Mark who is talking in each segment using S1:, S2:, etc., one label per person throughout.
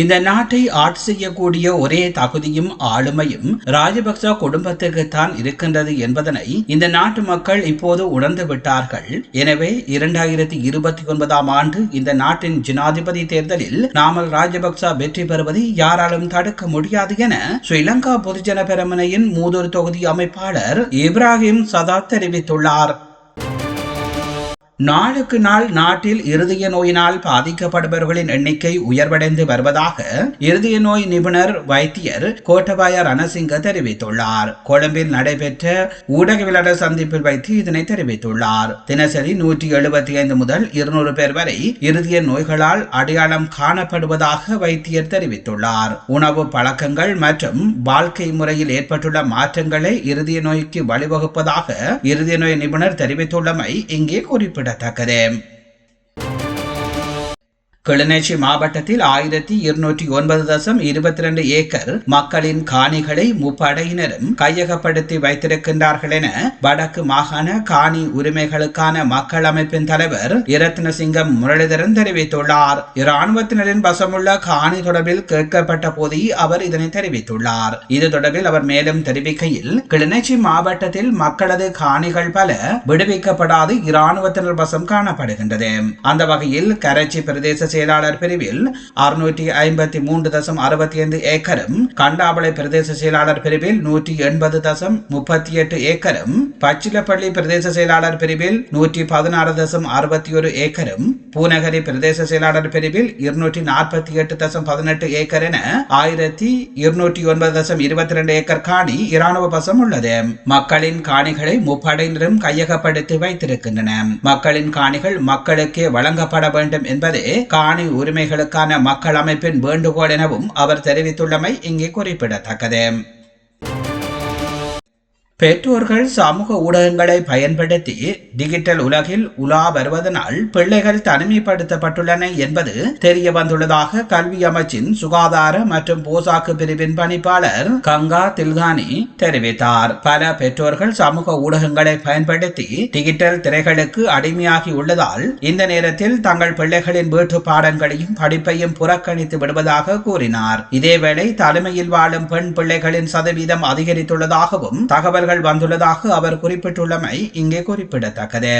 S1: இந்த நாட்டை ஆட்சி செய்யக்கூடிய ஒரே தகுதியும் ஆளுமையும் ராஜபக்ச குடும்பத்துக்குத்தான் இருக்கின்றது என்பதனை இந்த நாட்டு மக்கள் இப்போது உணர்ந்து விட்டார்கள். எனவே இரண்டாயிரத்தி இருபத்தி ஒன்பதாம் ஆண்டு இந்த நாட்டின் ஜனாதிபதி தேர்தலில் நாமல் ராஜபக்ச வெற்றி பெறுவதை யாராலும் தடுக்க முடியாது என ஸ்ரீலங்கா பொதுஜன பெருமனையின் மூதூர் தொகுதி அமைப்பாளர் இப்ராஹிம் சதா தெரிவித்துள்ளார். நாளுக்கு நாள் நாட்டில் இருதய நோயினால் பாதிக்கப்படுபவர்களின் எண்ணிக்கை உயர்வடைந்து வருவதாக இருதய நோய் நிபுணர் வைத்தியர் கோட்டபாய ரணசிங்க தெரிவித்துள்ளார். கொழும்பில் நடைபெற்ற ஊடகவியலாளர் சந்திப்பில் வைத்து இதனை தெரிவித்துள்ளார். தினசரி நூற்றி எழுபத்தி ஐந்து முதல் இருநூறு பேர் வரை இருதய நோய்களால் அடையாளம் காணப்படுவதாக வைத்தியர் தெரிவித்துள்ளார். உணவு பழக்கங்கள் மற்றும் வாழ்க்கை முறையில் ஏற்பட்டுள்ள மாற்றங்களை இருதய நோய்க்கு வழிவகுப்பதாக இருதய நோய் நிபுணர் தெரிவித்துள்ளமை இங்கே குறிப்பிட குறிப்பிடத்தக்கது கிளிநொச்சி மாவட்டத்தில் ஆயிரத்தி இருநூற்றி ஒன்பது தசம் இருபத்தி ரெண்டு ஏக்கர் மக்களின் காணிகளை முப்படையினரும் கையகப்படுத்தி வைத்திருக்கின்றார்கள் என வடக்கு மாகாண காணி உரிமைகளுக்கான மக்கள் அமைப்பின் தலைவர் இரத்னசிங்கம் முரளிதரன் தெரிவித்துள்ளார். இராணுவத்தினரின் வசமுள்ள காணி தொடர்பில் கேட்கப்பட்ட போதே அவர் இதனை தெரிவித்துள்ளார். இது தொடர்பில் அவர் மேலும் தெரிவிக்கையில் கிளிநொச்சி மாவட்டத்தில் மக்களது காணிகள் பல விடுவிக்கப்படாது இராணுவத்தினர் வசம் காணப்படுகின்றது. அந்த வகையில் கரைச்சி பிரதேச செயலாளர் பிரிவில் அறுநூற்றி ஐம்பத்தி மூன்று தசம் அறுபத்தி ஐந்து ஏக்கரும் கண்டாவளை பிரதேச செயலாளர் பிரிவில் நூற்றி எண்பது தசம் முப்பத்தி எட்டு ஏக்கரும் பச்சிலப்பள்ளி பிரதேச செயலாளர் பிரிவில் நூற்றி பதினாறு தசம் அறுபத்தி ஒரு ஏக்கரும் பூநகரி பிரதேச செயலாளர் பிரிவில் இருநூற்றி நாற்பத்தி எட்டு தசம் பதினெட்டு ஏக்கர் என ஆயிரத்தி இருநூற்றி ஒன்பது தசம் இருபத்தி ரெண்டு ஏக்கர் காணி இராணுவ வசம் உள்ளது. மக்களின் காணிகளை முப்படையினரும் கையகப்படுத்தி வைத்திருக்கின்றன. மக்களின் காணிகள் மக்களுக்கே வழங்கப்பட வேண்டும் என்பதே ஆணை உரிமைகளுக்கான மக்கள் அமைப்பின் வேண்டுகோள் எனவும் அவர் தெரிவித்துள்ளமை இங்கே குறிப்பிடத்தக்கது. பெற்றோர்கள் சமூக ஊடகங்களை பயன்படுத்தி டிஜிட்டல் உலகில் உலா வருவதனால் பிள்ளைகள் தனிமைப்படுத்தப்பட்டுள்ளன என்பது தெரிய வந்துள்ளதாக கல்வி அமைச்சின் சுகாதார மற்றும் போசாக்கு பிரிவின் பணிப்பாளர் கங்கா தில்கானி தெரிவித்தார். பல பெற்றோர்கள் சமூக ஊடகங்களை பயன்படுத்தி டிஜிட்டல் திரைகளுக்கு அடிமையாகி உள்ளதால் இந்த நேரத்தில் தங்கள் பிள்ளைகளின் வீட்டு பாடங்களையும் படிப்பையும் புறக்கணித்து விடுவதாக கூறினார். இதேவேளை தலைமையில் வாழும் பெண் பிள்ளைகளின் சதவீதம் அதிகரித்துள்ளதாகவும் தகவல்கள் தகவல்கள் வந்துள்ளதாக அவர் குறிப்பிட்டுள்ளமை இங்கே குறிப்பிடத்தக்கது.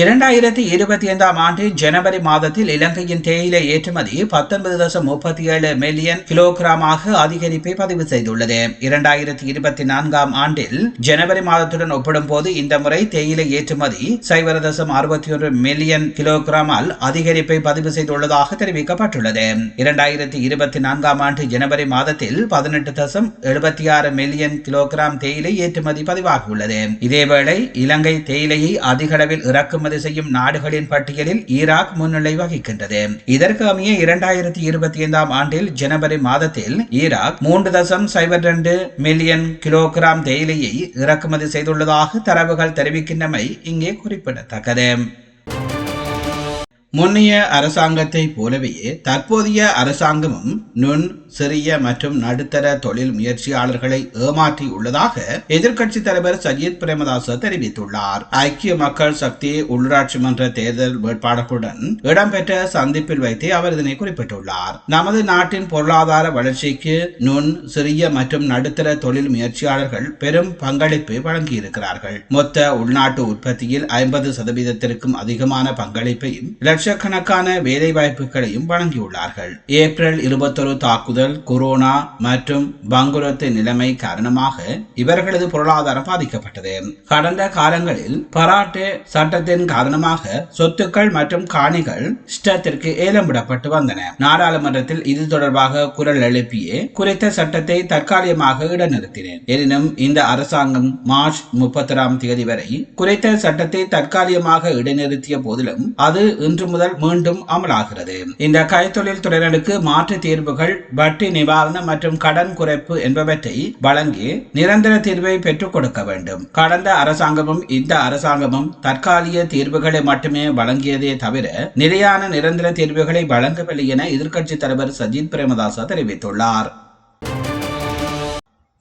S1: இரண்டாயிரத்தி இருபத்தி ஐந்தாம் ஆண்டு ஜனவரி மாதத்தில் இலங்கையின் தேயிலை ஏற்றுமதி பத்தொன்பது தசம் முப்பத்தி ஏழு மில்லியன் கிலோகிராமாக அதிகரிப்பை பதிவு செய்துள்ளது. இரண்டாயிரத்தி இருபத்தி நான்காம் ஆண்டில் ஜனவரி மாதத்துடன் ஒப்பிடும் போது இந்த முறை தேயிலை ஏற்றுமதி சைவர தசம் அறுபத்தி ஒன்று மில்லியன் கிலோகிராமால் அதிகரிப்பை பதிவு செய்துள்ளதாக தெரிவிக்கப்பட்டுள்ளது. இரண்டாயிரத்தி இருபத்தி நான்காம் ஆண்டு ஜனவரி மாதத்தில் பதினெட்டு தசம் எழுபத்தி ஆறு மில்லியன் கிலோகிராம் தேயிலை ஏற்றுமதி பதிவாகியுள்ளது. இதேவேளை இலங்கை தேயிலையை அதிகளவில் இறக்கும் இறக்குமதி செய்யும் நாடுகளின் பட்டியலில் ஈராக் முன்னிலை வகிக்கின்றது. இதற்கு அமைய இரண்டாயிரத்தி இருபத்தி ஐந்தாம் ஆண்டில் ஜனவரி மாதத்தில் ஈராக் மூன்று தசம் சைபர் இரண்டு மில்லியன் கிலோகிராம் தேயிலையை இறக்குமதி செய்துள்ளதாக தரவுகள் தெரிவிக்கின்றமை இங்கே குறிப்பிடத்தக்கது. முன்னைய அரசாங்கத்தை போலவே தற்போதைய அரசாங்கமும் நுண் சிறிய மற்றும் நடுத்தர தொழில் முயற்சியாளர்களை ஏமாற்றி உள்ளதாக எதிர்க்கட்சி தலைவர் சஜித் பிரேமதாச தெரிவித்துள்ளார். ஐக்கிய மக்கள் சக்தி உள்ளாட்சி மன்ற தேர்தல் வேட்பாளர்களுடன் இடம்பெற்ற சந்திப்பில் வைத்து அவர் இதனை குறிப்பிட்டுள்ளார். நமது நாட்டின் பொருளாதார வளர்ச்சிக்கு நுண் சிறிய மற்றும் நடுத்தர தொழில் முயற்சியாளர்கள் பெரும் பங்களிப்பு வழங்கியிருக்கிறார்கள். மொத்த உள்நாட்டு உற்பத்தியில் ஐம்பது சதவீதத்திற்கும் அதிகமான பங்களிப்பையும் லட்சக்கணக்கான வேலைவாய்ப்புகளையும் வழங்கியுள்ளார்கள். ஏப்ரல் இருபத்தொரு தாக்குதல் கொரோனா மற்றும் பங்குரத்து நிலைமை காரணமாக இவர்களது பொருளாதாரம் பாதிக்கப்பட்டது. கடந்த காலங்களில் பராட்டு சட்டத்தின் காரணமாக சொத்துக்கள் மற்றும் காணிகள் இஷ்டத்திற்கு ஏலம் விடப்பட்டு வந்தன. நாடாளுமன்றத்தில் இது தொடர்பாக குரல் எழுப்பியே குறித்த சட்டத்தை தற்காலிகமாக இடநிறுத்தினேன். எனினும் இந்த அரசாங்கம் மார்ச் முப்பத்தி தேதி வரை குறித்த சட்டத்தை தற்காலிகமாக இடைநிறுத்திய போதிலும் அது இன்று முதல் மீண்டும் அமலாகிறது. இந்த கைத்தொழில் துறையினருக்கு மாற்று தீர்வுகள் வட்டி நிவாரணம் மற்றும் கடன் குறைப்பு என்பவற்றை வழங்கி நிரந்தர தீர்வை பெற்றுக் கொடுக்க வேண்டும். கடந்த அரசாங்கமும் இந்த அரசாங்கமும் தற்காலிக தீர்வுகளை மட்டுமே வழங்கியதே தவிர நிலையான நிரந்தர தீர்வுகளை வழங்கவில்லை என எதிர்க்கட்சித் தலைவர் சஜித் பிரேமதாச தெரிவித்துள்ளார்.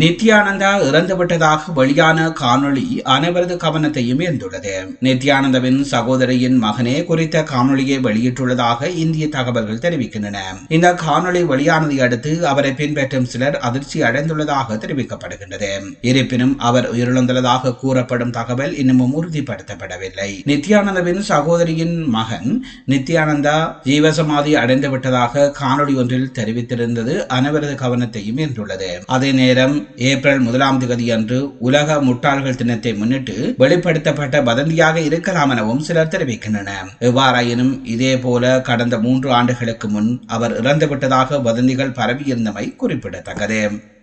S1: நித்யானந்தா இறந்துவிட்டதாக வெளியான காணொளி அனைவரது கவனத்தையும் ஈர்ந்துள்ளது நித்யானந்தாவின் சகோதரியின் மகனே குறித்த காணொளியை வெளியிட்டுள்ளதாக இந்திய தகவல்கள் தெரிவிக்கின்றன. இந்த காணொளி வெளியானதை அடுத்து அவரை பின்பற்றும் சிலர் அதிர்ச்சி அடைந்துள்ளதாக தெரிவிக்கப்படுகின்றது. இருப்பினும் அவர் உயிரிழந்துள்ளதாக கூறப்படும் தகவல் இன்னமும் உறுதிப்படுத்தப்படவில்லை. நித்யானந்தாவின் சகோதரியின் மகன் நித்யானந்தா ஜீவசமாதி அடைந்துவிட்டதாக காணொளி ஒன்றில் தெரிவித்திருந்தது அனைவரது கவனத்தையும் ஈர்ந்துள்ளது அதே நேரம் ஏப்ரல் முதலாம் தேதி அன்று உலக முட்டாள்கள் தினத்தை முன்னிட்டு வெளிப்படுத்தப்பட்ட வதந்தியாக இருக்கலாம் எனவும் சிலர் தெரிவிக்கின்றனர். எவ்வாறாயினும் இதே போல கடந்த மூன்று ஆண்டுகளுக்கு முன் அவர் இறந்துவிட்டதாக வதந்திகள் பரவியிருந்தமை குறிப்பிடத்தக்கது.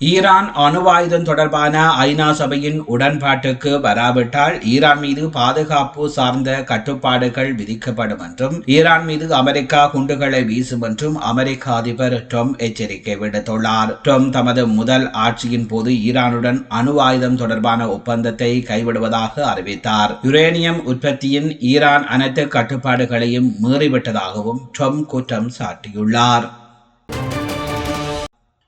S1: ஈரான் அணுவாயுதம் தொடர்பான ஐநா சபையின் உடன்பாட்டுக்கு வராவிட்டால் ஈரான் மீது பாதுகாப்பு சார்ந்த கட்டுப்பாடுகள் விதிக்கப்படும் என்றும் ஈரான் மீது அமெரிக்கா குண்டுகளை வீசும் என்றும் அமெரிக்க அதிபர் டொம் எச்சரிக்கை விடுத்துள்ளார். டொம் தமது முதல் ஆட்சியின் போது ஈரானுடன் அணு ஆயுதம் தொடர்பான ஒப்பந்தத்தை கைவிடுவதாக அறிவித்தார். யுரேனியம் உற்பத்தியின் ஈரான் அனைத்து கட்டுப்பாடுகளையும் மீறிவிட்டதாகவும் டொம் குற்றம் சாட்டியுள்ளார்.